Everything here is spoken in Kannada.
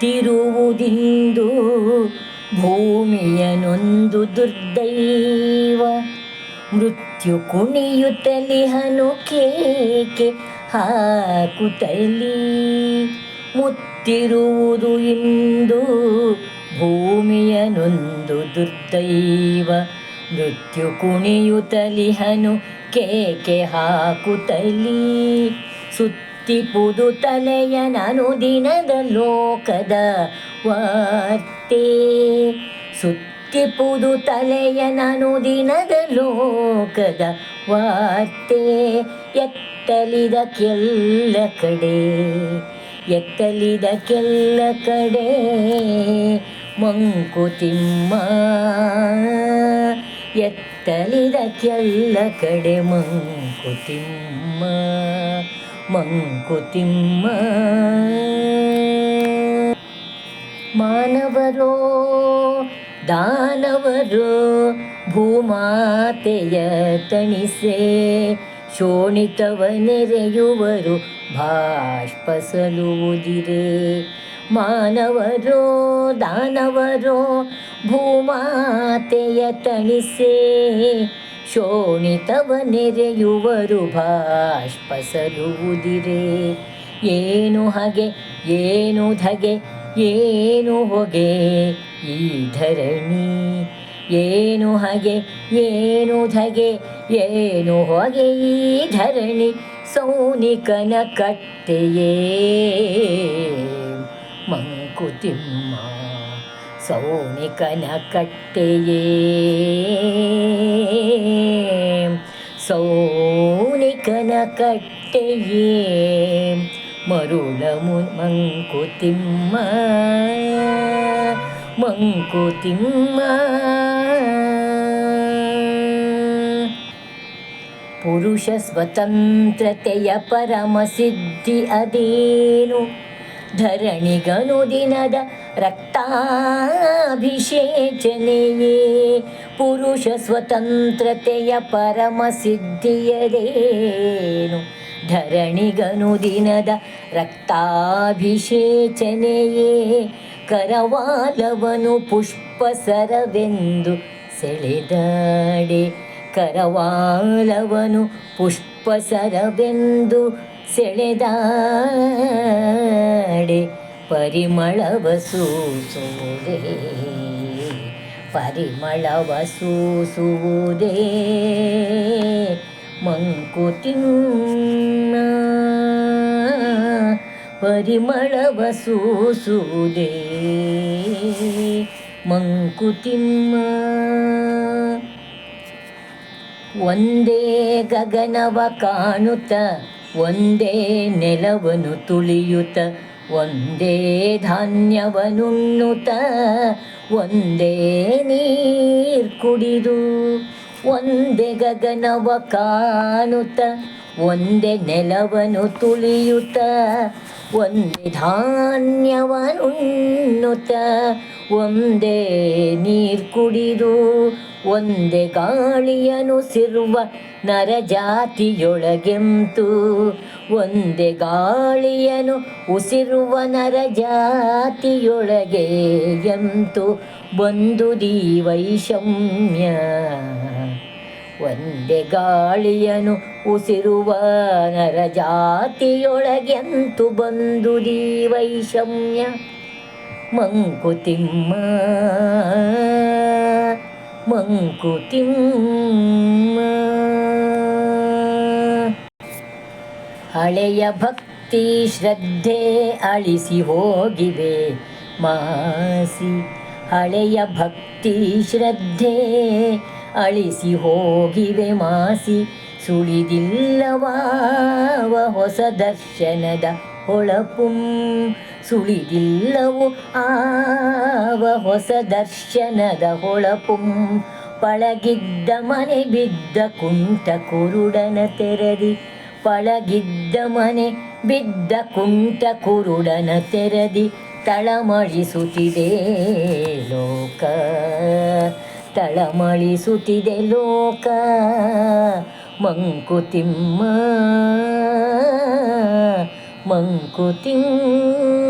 ಮುತ್ತಿರುವುದಿಂದು ಭೂಮಿಯನೊಂದು ದುರ್ದೈವ. ಮೃತ್ಯು ಕುಣಿಯುತ್ತಲಿಹನು ಕೇಕೆ ಹಾಕುತ್ತಲಿ. ಮುತ್ತಿರುವುದು ಇಂದು ಭೂಮಿಯನೊಂದು ದುರ್ದೈವ. ಮೃತ್ಯು ಕುಣಿಯುತ್ತಲಿಹನು ಕೇಕೆ ಹಾಕುತ್ತಲಿ. ಸುತ್ತಿಪುದು ತಲೆಯ ನಾನು ದಿನದ ಲೋಕದ ವಾರ್ತೆ. ಸುತ್ತಿಪ್ಪುದು ತಲೆಯ ನಾನು ದಿನದ ಲೋಕದ ವಾರ್ತೆ. ಎತ್ತಲಿದ ಕೆಲ್ಲ ಕಡೆ, ಎತ್ತಲಿದ ಕೆಲ್ಲ ಕಡೆ ಮಂಕುತಿಮ್ಮ ಎತ್ತಲಿದ ಕೆಲ್ಲ ಕಡೆ ಮಂಕುತಿಮ್ಮ ಮಂಕುತಿಮ್ಮ. ಮಾನವರೋ ದಾನವರೋ ಭೂಮಾತೆಯ ತಣಿಸೆ ಶೋಣಿತವ ನೆರೆಯುವರು ಬಾಷ್ಪಸಲುವುದಿರೆ ಮಾನವರೋ ದಾನವರೋ ಭೂಮಾತೆಯ ತಣಿಸೆ ಶೋಣಿತವ ನೆರೆಯುವರು ಬಾಷ್ಪಸಲುವುದಿರೆ ಏನು ಹಗೆ, ಏನು ಧಗೆ, ಏನು ಹೊಗೆ, ಈ ಧರಣಿ. ಏನು ಹಗೆ, ಏನು ಧಗೆ, ಏನು ಹೊಗೆ, ಈ ಧರಣಿ. ಸೌನಿಕನ ಕಟ್ಟೆಯೇ ಮಂಕುತಿಮ್ಮ. ಸೌನಿಕನ ಕಟ್ಟೆಯೇ ಸೌನಿಕನ ಕಟ್ಟೆಯೇ ಮರುಳ ಮಂಕುತಿಮ್ಮ ಮಂಕುತಿಮ್ಮ ಪುರುಷ ಸ್ವತಂತ್ರತೆಯ ಪರಮ ಸಿದ್ಧಿ ಅದೇನು? ಧರಣಿಗನು ದಿನದ ರಕ್ತಾಭಿಷೇಚನೆಯೇ. ಪುರುಷ ಸ್ವತಂತ್ರತೆಯ ಪರಮ ಸಿದ್ಧಿಯದೇನು? ಧರಣಿಗನು ದಿನದ ರಕ್ತಾಭಿಷೇಚನೆಯೇ. ಕರವಾಲವನು ಪುಷ್ಪಸರವೆಂದು ಸೆಳೆದಾಡೆ ಕರವಾಲವನು ಪುಷ್ಪಸರವೆಂದು ಸೆಳೆದಾಡೆ. ಪರಿಮಳವ ಸೂಸುವುದೇ ಪರಿಮಳವ ಸೂಸುವುದೇ ಮಂಕುತಿಮ್ಮ ಪರಿಮಳವ ಸೂಸುವುದೇ ಮಂಕುತಿಮ್ಮ ಒಂದೇ ಗಗನವ ಕಾಣುತ್ತ, ಒಂದೇ ನೆಲವನು ತುಳಿಯುತ್ತ, ಒಂದೇ ಧಾನ್ಯವನುಣ್ಣುತ್ತ, ಒಂದೇ ನೀರ್ ಕುಡಿದು, ಒಂದೇ ಗಗನವ ಕಾಣುತ್ತ, ಒಂದೇ ನೆಲವನು ತುಳಿಯುತ್ತ ಒಂದೇ ಧಾನ್ಯವನುಣ್ಣುತ್ತ ಒಂದೇ ನೀರು ಕುಡಿದು, ಒಂದೇ ಗಾಳಿಯನು ಸಿರುವ ನರಜಾತಿಯೊಳಗೆಂತು, ಒಂದೇ ಗಾಳಿಯನು ಉಸಿರುವ ನರಜಾತಿಯೊಳಗೆ ಎಂತು ಬಂದುದಿ ವೈಷಮ್ಯ ಒಂದೇ ಗಾಳಿಯನು ಉಸಿರುವ ನರಜಾತಿಯೊಳಗೆಂತು ಬಂದುದಿ ವೈಷಮ್ಯ. ಮಂಕುತಿಮ್ಮ ಮಂಕುತಿಮ್ಮ ಹಳೆಯ ಭಕ್ತಿ ಶ್ರದ್ಧೆ ಅಳಿಸಿ ಹೋಗಿವೆ ಮಾಸಿ. ಹಳೆಯ ಭಕ್ತಿ ಶ್ರದ್ಧೆ ಅಳಿಸಿ ಹೋಗಿವೆ ಮಾಸಿ ಸುಳಿದಿಲ್ಲವಾವ ಹೊಸ ದರ್ಶನದ ಹೊಳಪುಂ. ಸುಳಿದಿಲ್ಲವು ಆವ ಹೊಸ ದರ್ಶನದ ಹೊಳಪುಂ. ಪಳಗಿದ್ದ ಮನೆ ಬಿದ್ದ ಕುಂಟ ಕುರುಡನ ತೆರದಿ. ಪಳಗಿದ್ದ ಮನೆ ಬಿದ್ದ ಕುಂಟ ಕುರುಡನ ತೆರದಿ. ತಳಮಳಿಸುತ್ತಿದೆ ಲೋಕ. ತಳಮಳಿಸುತ್ತಿದೆ ಲೋಕ. ಮಂಕುತಿಮ್ಮ ಮಂಕುತಿಮ್ಮ